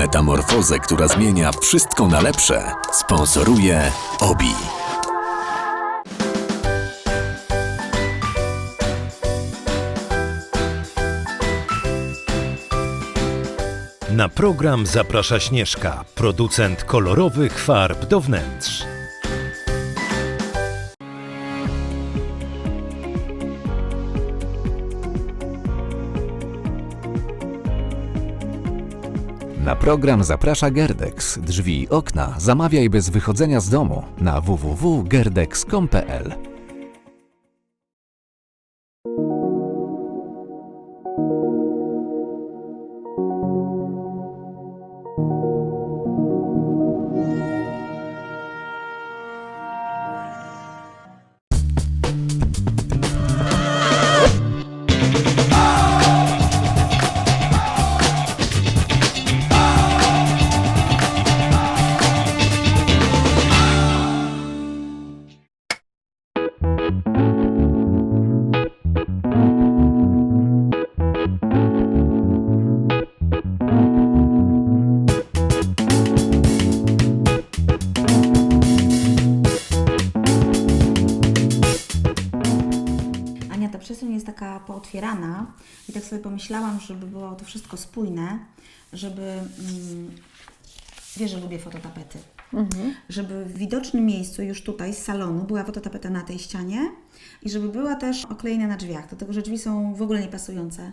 Metamorfozę, która zmienia wszystko na lepsze, sponsoruje OBI. Na program zaprasza Śnieżka, producent kolorowych farb do wnętrz. Na program zaprasza Gerdex. Drzwi i okna zamawiaj bez wychodzenia z domu na www.gerdex.com.pl. taka pootwierana i tak sobie pomyślałam, żeby było to wszystko spójne, żeby, mm, wiesz, że lubię fototapety, żeby w widocznym miejscu już tutaj z salonu była fototapeta na tej ścianie i żeby była też oklejona na drzwiach, dlatego że drzwi są w ogóle niepasujące,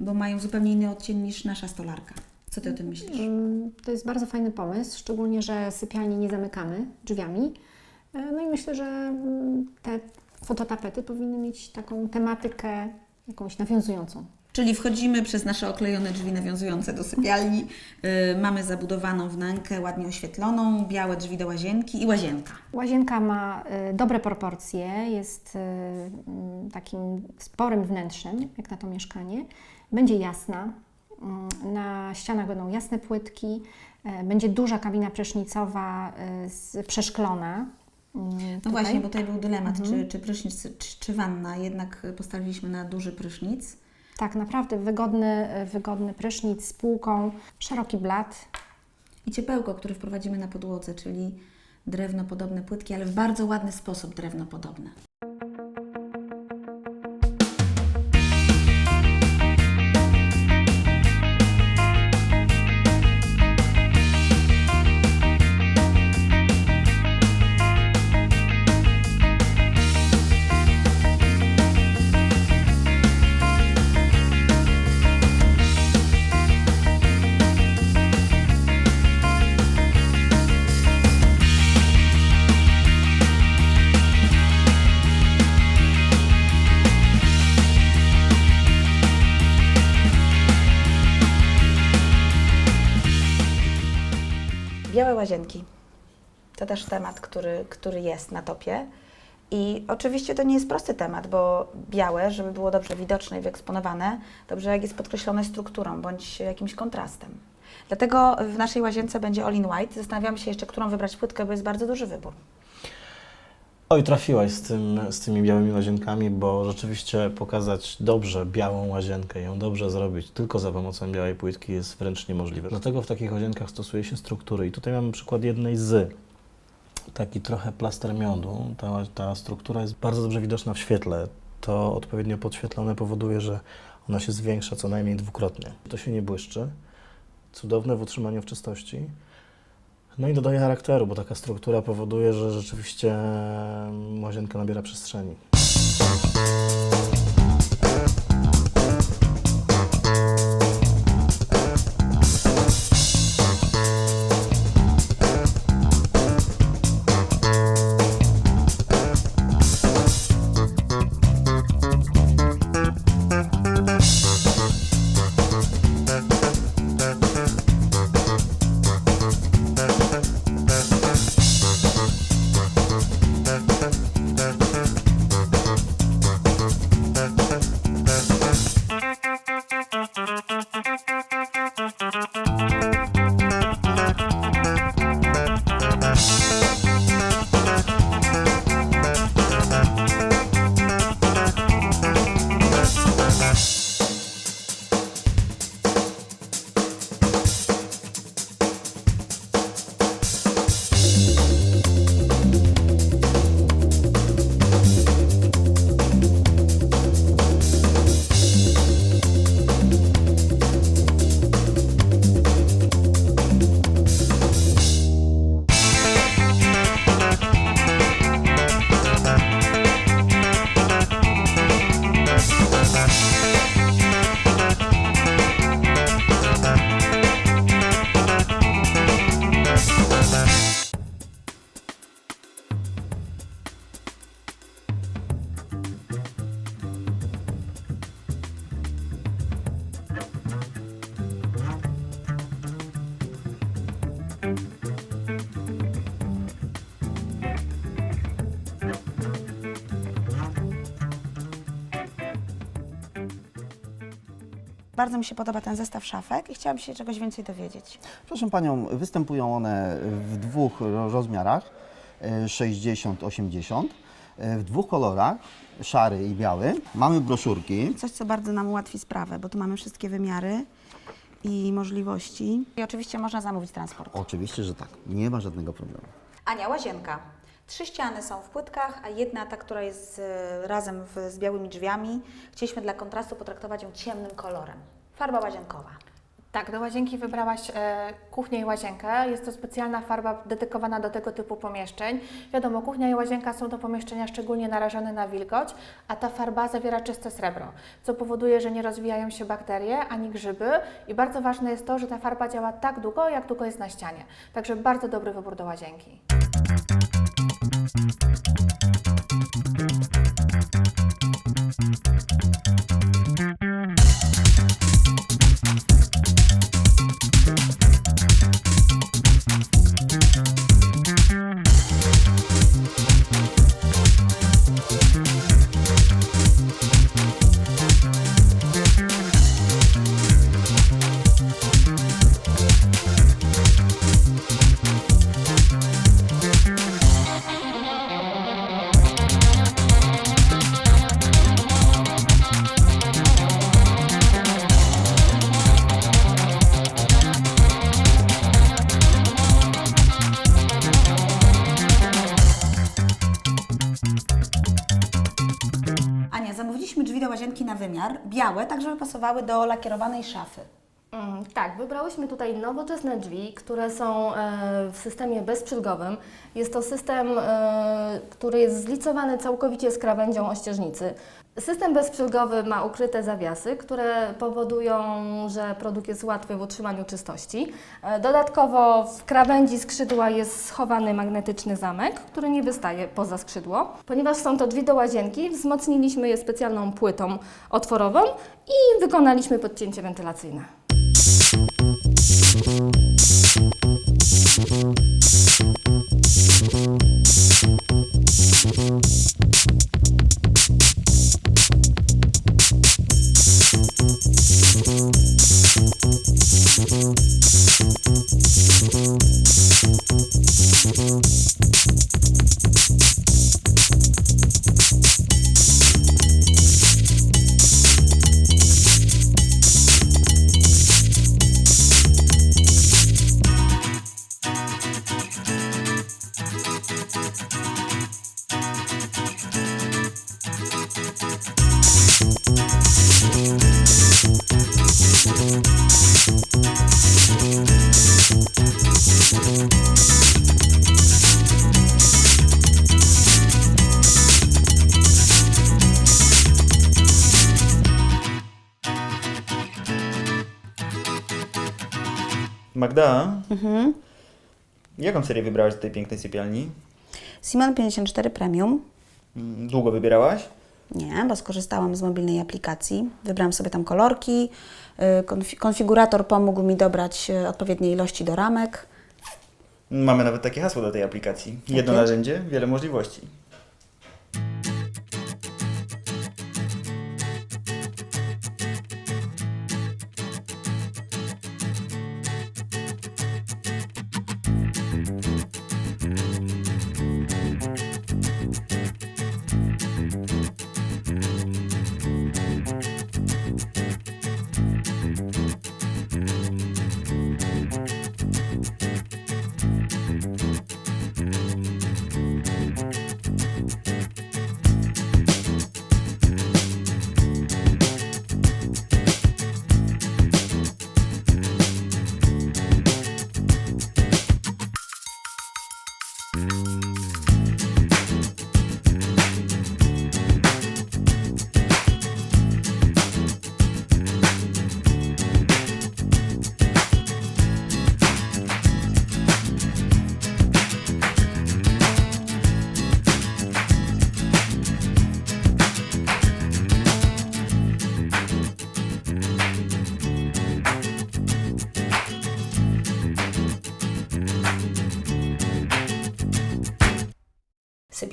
bo mają zupełnie inny odcień niż nasza stolarka. Co Ty o tym myślisz? Mm, To jest bardzo fajny pomysł, szczególnie, że sypialni nie zamykamy drzwiami. E, No i myślę, że mm, te fototapety powinny mieć taką tematykę jakąś nawiązującą. Czyli wchodzimy przez nasze oklejone drzwi nawiązujące do sypialni, y, mamy zabudowaną wnękę ładnie oświetloną, białe drzwi do łazienki i łazienka. Łazienka ma y, dobre proporcje, jest y, mm, takim sporym wnętrzem, jak na to mieszkanie. Będzie jasna, mm, na ścianach będą jasne płytki, e, będzie duża kabina prysznicowa y, z, przeszklona. No tutaj. właśnie, bo tutaj był dylemat, czy, czy prysznic, czy, czy wanna. Jednak postawiliśmy na duży prysznic. Tak, naprawdę wygodny, wygodny prysznic z półką, szeroki blat. I ciepełko, które wprowadzimy na podłodze, czyli drewnopodobne płytki, ale w bardzo ładny sposób drewnopodobne. Łazienki. To też temat, który, który jest na topie. I oczywiście to nie jest prosty temat, bo białe, żeby było dobrze widoczne i wyeksponowane, dobrze jak jest podkreślone strukturą bądź jakimś kontrastem. Dlatego w naszej łazience będzie all in white. Zastanawiamy się jeszcze, którą wybrać płytkę, bo jest bardzo duży wybór. Oj, trafiłaś z, tym, z tymi białymi łazienkami, bo rzeczywiście pokazać dobrze białą łazienkę, ją dobrze zrobić tylko za pomocą białej płytki jest wręcz niemożliwe. Dlatego w takich łazienkach stosuje się struktury. I tutaj mamy przykład jednej z. Taki trochę plaster miodu. Ta, ta struktura jest bardzo dobrze widoczna w świetle. To odpowiednio podświetlone powoduje, że ona się zwiększa co najmniej dwukrotnie. To się nie błyszczy. Cudowne w utrzymaniu w czystości. No i dodaje charakteru, bo taka struktura powoduje, że rzeczywiście łazienka nabiera przestrzeni. Bardzo mi się podoba ten zestaw szafek i chciałam się czegoś więcej dowiedzieć. Proszę Panią, występują one w dwóch ro- rozmiarach, e, 60-80, e, w dwóch kolorach, szary i biały. Mamy broszurki. Coś, co bardzo nam ułatwi sprawę, bo tu mamy wszystkie wymiary i możliwości. I oczywiście można zamówić transport. Oczywiście, że tak, nie ma żadnego problemu. Ania, łazienka. Trzy ściany są w płytkach, a jedna, ta, która jest razem w, z białymi drzwiami, chcieliśmy dla kontrastu potraktować ją ciemnym kolorem. Farba łazienkowa. Tak, do łazienki wybrałaś e, kuchnię i łazienkę. Jest to specjalna farba dedykowana do tego typu pomieszczeń. Wiadomo, kuchnia i łazienka są to pomieszczenia szczególnie narażone na wilgoć, a ta farba zawiera czyste srebro, co powoduje, że nie rozwijają się bakterie ani grzyby. I bardzo ważne jest to, że ta farba działa tak długo, jak długo jest na ścianie. Także bardzo dobry wybór do łazienki. Ania, łazienki na wymiar, białe, tak żeby pasowały do lakierowanej szafy. Mm, Tak, wybrałyśmy tutaj nowoczesne drzwi, które są e, w systemie bezprzydgowym. Jest to system, e, który jest zlicowany całkowicie z krawędzią ościeżnicy. System bezprzydgowy ma ukryte zawiasy, które powodują, że produkt jest łatwy w utrzymaniu czystości. E, Dodatkowo w krawędzi skrzydła jest schowany magnetyczny zamek, który nie wystaje poza skrzydło. Ponieważ są to drzwi do łazienki, wzmocniliśmy je specjalną płytą otworową i wykonaliśmy podcięcie wentylacyjne. Thank you Magda, jaką serię wybrałaś do tej pięknej sypialni? Simon 54 Premium. Mm, Długo wybierałaś? Nie, bo skorzystałam z mobilnej aplikacji. Wybrałam sobie tam kolorki. y, Konfi- konfigurator pomógł mi dobrać y, odpowiednie ilości do ramek. Mamy nawet takie hasło do tej aplikacji. Jedno Jakie? narzędzie, wiele możliwości.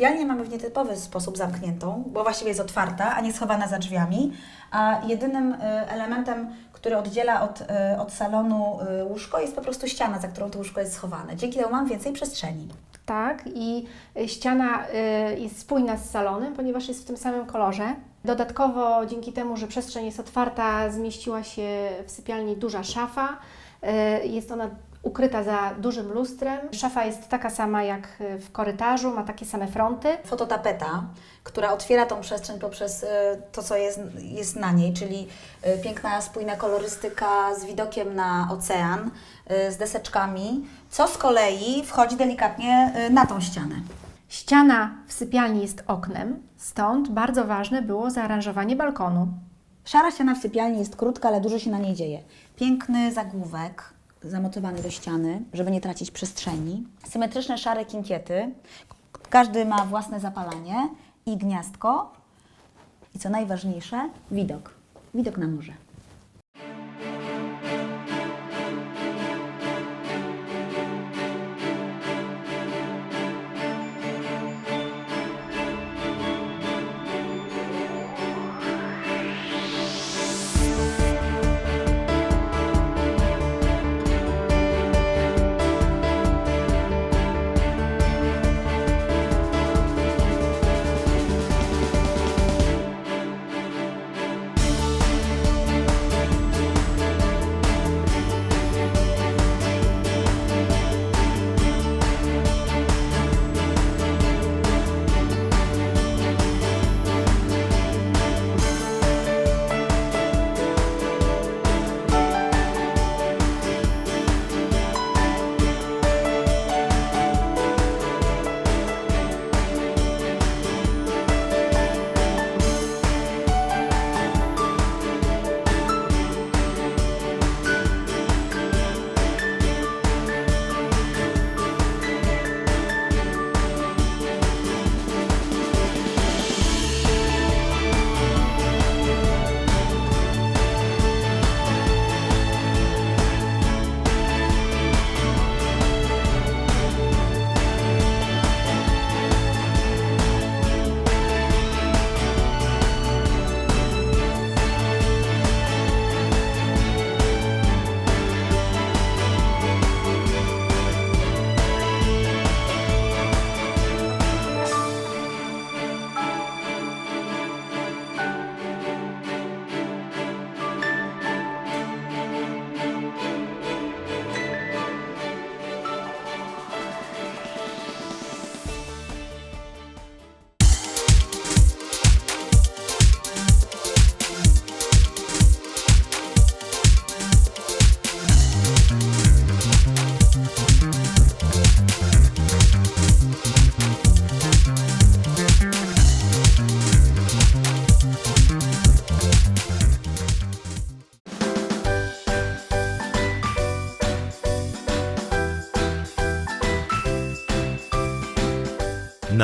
Sypialnię mamy w nietypowy sposób zamkniętą, bo właściwie jest otwarta, a nie schowana za drzwiami, a jedynym y, elementem, który oddziela od, y, od salonu y, łóżko jest po prostu ściana, za którą to łóżko jest schowane. Dzięki temu mam więcej przestrzeni. Tak, i ściana jest spójna z salonem, ponieważ jest w tym samym kolorze. Dodatkowo, dzięki temu, że przestrzeń jest otwarta, zmieściła się w sypialni duża szafa. Jest ona ukryta za dużym lustrem. Szafa jest taka sama jak y, w korytarzu, ma takie same fronty. fototapeta, która otwiera tą przestrzeń poprzez y, to, co jest, jest na niej, czyli y, piękna, spójna kolorystyka z widokiem na ocean, z deseczkami, co z kolei wchodzi delikatnie na tą ścianę. Ściana w sypialni jest oknem, stąd bardzo ważne było zaaranżowanie balkonu. Szara ściana w sypialni jest krótka, ale dużo się na niej dzieje. Piękny zagłówek zamotowany do ściany, żeby nie tracić przestrzeni. Symetryczne szare kinkiety. Każdy ma własne zapalanie i gniazdko. I co najważniejsze, widok. Widok na morze.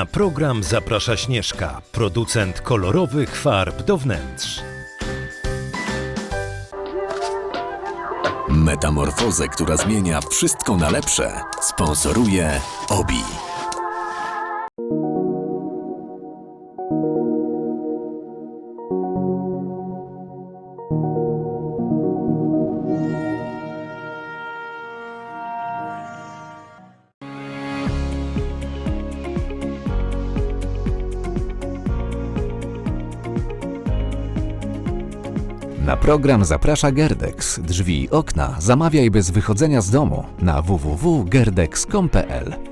Na program zaprasza Śnieżka, producent kolorowych farb do wnętrz. Metamorfozę, która zmienia wszystko na lepsze, sponsoruje OBI. Na program zaprasza Gerdex. Drzwi i okna zamawiaj bez wychodzenia z domu na www.gerdex.com.pl